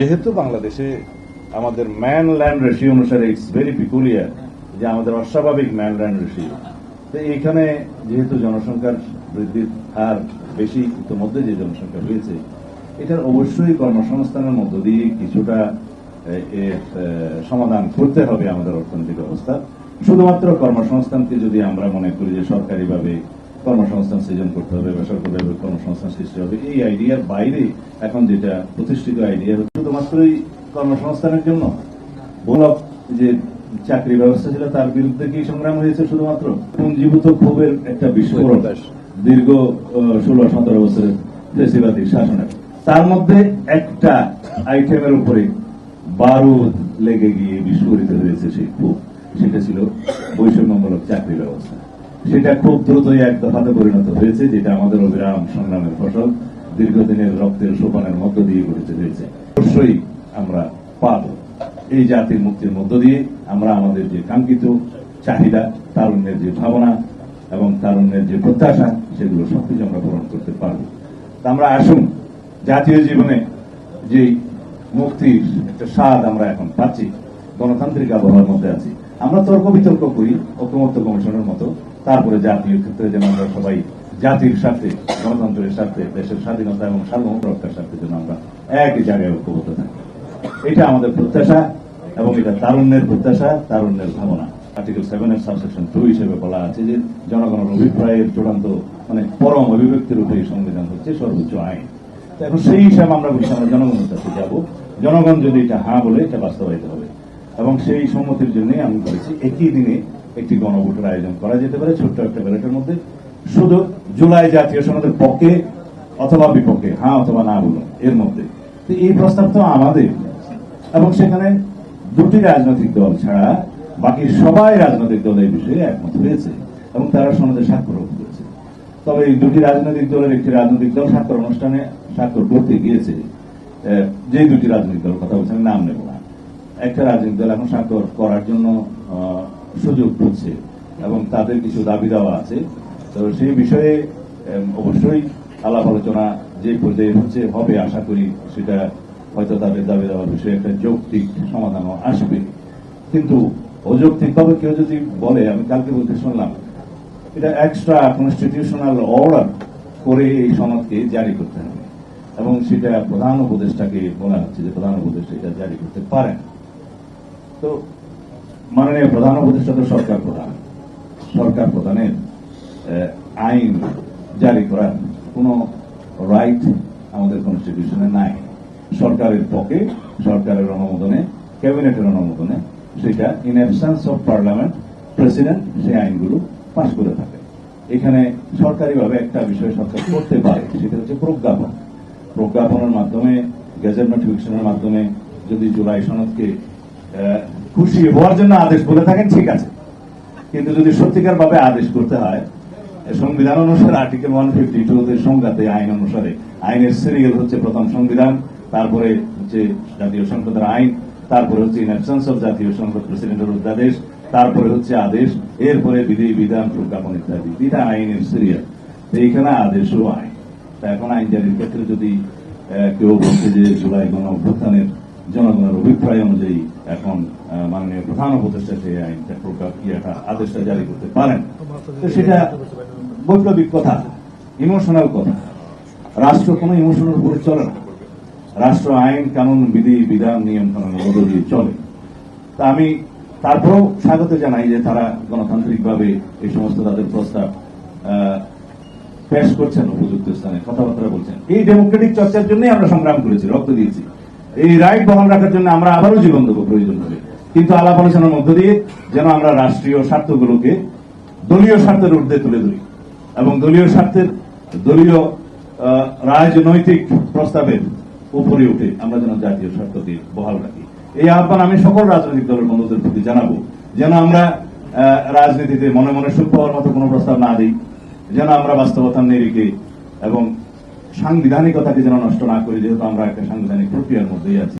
যেহেতু বাংলাদেশে আমাদের ম্যান ল্যান্ড রেশিও অনুসারে ইটস ভেরি পিকুলিয়ার যে আমাদের অস্বাভাবিক ম্যান ল্যান্ড রেশিও তো এইখানে যেহেতু জনসংখ্যার বৃদ্ধির হার বেশি ইতিমধ্যে যে জনসংখ্যা হয়েছে এটার অবশ্যই কর্মসংস্থানের মধ্য দিয়ে কিছুটা সমাধান করতে হবে আমাদের অর্থনৈতিক অবস্থা। শুধুমাত্র কর্মসংস্থানকে যদি আমরা মনে করি যে সরকারিভাবে কর্মসংস্থান সৃজন করতে হবে বেসরকারিভাবে কর্মসংস্থান সৃষ্টি হবে। এই আইডিয়ার বাইরে এখন যেটা প্রতিষ্ঠিত আইডিয়া হচ্ছে শুধুমাত্রই কর্মসংস্থানের জন্য? বলক যে চাকরি ব্যবস্থা ছিল তার বিরুদ্ধে কি সংগ্রাম হয়েছে শুধুমাত্র? পুঞ্জীভূত ক্ষোভের একটা বিস্ফোরণ। দীর্ঘ ষোলো সতেরো বছরের ফেসিবাদী শাসনের। তার মধ্যে একটা আইটেমের উপরে বারুদ লেগে গিয়ে বিস্ফোরিত হয়েছে সেই ক্ষোভ। সেটা ছিল বৈষম্যমূলক চাকরি ব্যবস্থা। সেটা খুব দ্রুতই এক দফাতে পরিণত হয়েছে, যেটা আমাদের অবিরাম সংগ্রামের ফসল। দীর্ঘদিনের রক্তের সোপানের মধ্য দিয়ে গঠিত হয়েছে। অবশ্যই আমরা পাব। এই জাতির মুক্তির মধ্য দিয়ে আমরা আমাদের যে কাঙ্ক্ষিত চাহিদা, তারুণ্যের যে ভাবনা এবং তারুণ্যের যে প্রত্যাশা, সেগুলো সবকিছু আমরা পূরণ করতে পারব। আমরা আসুন, জাতীয় জীবনে যে মুক্তির একটা স্বাদ আমরা এখন পাচ্ছি, গণতান্ত্রিক আবহাওয়ার মধ্যে আছি। আমরা তর্ক বিতর্ক করি, ঐক্যমত্য কমিশনের মতো। তারপরে জাতীয় ক্ষেত্রে যেন আমরা সবাই জাতির স্বার্থে গণতন্ত্রের স্বার্থে দেশের স্বাধীনতা এবং সার্বভৌম রক্ষার স্বার্থে যেন আমরা এক জায়গায় ঐক্যবদ্ধ থাকি। এটা আমাদের প্রত্যাশা এবং এটা তারুণ্যের প্রত্যাশা, তারুণ্যের ভাবনা। আর্টিকেল সেভেন এর সাবসেকশন টু হিসেবে বলা আছে যে, জনগণের অভিপ্রায়ের চূড়ান্ত মানে পরম অভিব্যক্তির উপরে এই সংবিধান হচ্ছে সর্বোচ্চ আইন। তো এখন সেই হিসাবে আমরা বলছি, আমরা জনগণের কাছে যাব। জনগণ যদি এটা হ্যাঁ বলে, এটা বাস্তবায়িত হবে। এবং সেই সম্মতির জন্যই আমি বলেছি, একই দিনে একটি গণভোটের আয়োজন করা যেতে পারে, ছোট্ট একটা ব্যালটের মধ্যে। শুধু জুলাই জাতীয় সনদের পক্ষে অথবা বিপক্ষে হ্যাঁ অথবা না বলুন, এর মধ্যে। তো এই প্রস্তাব তো আমাদের। এবং সেখানে দুটি রাজনৈতিক দল ছাড়া বাকি সবাই রাজনৈতিক দল এই বিষয়ে একমত হয়েছে এবং তারা সনদে স্বাক্ষর করেছে। তবে এই দুটি রাজনৈতিক দলের একটি রাজনৈতিক দল স্বাক্ষর অনুষ্ঠানে স্বাক্ষর করতে গিয়েছে যে দুটি রাজনৈতিক দল কথা বলছেন নাম নেব না। একটা রাজনৈতিক দল এখন স্বাক্ষর করার জন্য সুযোগ খুঁজছে এবং তাদের কিছু দাবি দেওয়া আছে। তো সেই বিষয়ে অবশ্যই আলাপ আলোচনা যে পর্যায়ে হচ্ছে, হবে আশা করি সেটা হয়তো তাদের দাবি দেওয়ার বিষয়ে একটা যৌক্তিক সমাধানও আসবে। কিন্তু অযৌক্তিকভাবে কেউ যদি বলে, আমি কালকে বলতে শুনলাম, এটা এক্সট্রা কনস্টিটিউশনাল অর্ডার করে এই সনদকে জারি করতে হবে। এবং সেটা প্রধান উপদেষ্টাকে বলা হচ্ছে যে প্রধান উপদেষ্টা এটা জারি করতে পারেন। তো মাননীয় প্রধান উপদেষ্টা সরকার প্রধান। সরকার প্রধানের আইন জারি করার কোনো রাইট আমাদের কনস্টিটিউশনে নাই। সরকারের পক্ষে, সরকারের অনুমোদনে, ক্যাবিনেটের অনুমোদনে সেটা in absence of parliament president সেই আইনগুলো পাশ করে থাকে। এখানে সরকারিভাবে একটা বিষয় সরকার করতে পারে, সেটা হচ্ছে প্রজ্ঞাপন। প্রজ্ঞাপনের মাধ্যমে গেজেট নোটিফিকেশনের মাধ্যমে যদি জুলাই সনদকে খুশি হওয়ার জন্য আদেশ বলে থাকেন, ঠিক আছে। কিন্তু যদি সত্যিকার ভাবে আদেশ করতে হয় সংবিধান অনুসারে আর্টিকেল ওয়ান ফিফটি টু সংজ্ঞাতে আইন অনুসারে, আইনের সিরিয়াল হচ্ছে প্রথম সংবিধান, তারপরে হচ্ছে জাতীয় সংসদের আইন, তারপরে হচ্ছে ইন অ্যাবসেন্স অফ জাতীয় সংসদ প্রেসিডেন্টের অধ্যাদেশ তারপরে হচ্ছে আদেশ, এরপরে বিধি, বিধান, প্রজ্ঞাপন ইত্যাদি। এটা আইনের সিরিয়াল তো এইখানে আদেশও আইন। তা এখন আইন জারির ক্ষেত্রে যদি কেউ বলছে যে জুলাই গণ অভ্যুত্থানের জনগণের অভিপ্রায় অনুযায়ী এখন মাননীয় প্রধান উপদেষ্টা সেই আইনটা ইয়েটা আদেশটা জারি করতে পারেন। তো সেটা বৈপ্লবিক কথা, ইমোশনাল কথা। রাষ্ট্র কোনো ইমোশনের উপরে চলে না। রাষ্ট্র আইন, কানুন, বিধি, বিধান নিয়ম কানুনের মধ্য দিয়ে চলে। তা আমি তারপরেও স্বাগত জানাই যে তারা গণতান্ত্রিকভাবে এই সমস্ত তাদের প্রস্তাব পেশ করছেন, উপযুক্ত স্থানে কথাবার্তা বলছেন। এই ডেমোক্রেটিক চর্চার জন্যই আমরা সংগ্রাম করেছি, রক্ত দিয়েছি। এই রাইট বহাল রাখার জন্য আমরা আবারও জীবন দেবো প্রয়োজন হবে। কিন্তু আলাপ আলোচনার মধ্য দিয়ে যেন আমরা রাষ্ট্রীয় স্বার্থগুলোকে দলীয় স্বার্থের ঊর্ধ্বে তুলে ধরি এবং দলীয় স্বার্থের দলীয় রাজনৈতিক প্রস্তাবের উপরে উঠে আমরা যেন জাতীয় স্বার্থকে বহাল রাখি। এই আহ্বান আমি সকল রাজনৈতিক দলের বন্ধুদের প্রতি জানাব। যেন আমরা রাজনীতিতে মনে মনে সুখ পাওয়ার মতো কোনো প্রস্তাব না দিই। যেন আমরা বাস্তবতার নিরিখে এবং সাংবিধানিকতাকে যেন নষ্ট না করি যেহেতু আমরা একটা সাংবিধানিক প্রক্রিয়ার মধ্যেই আছি।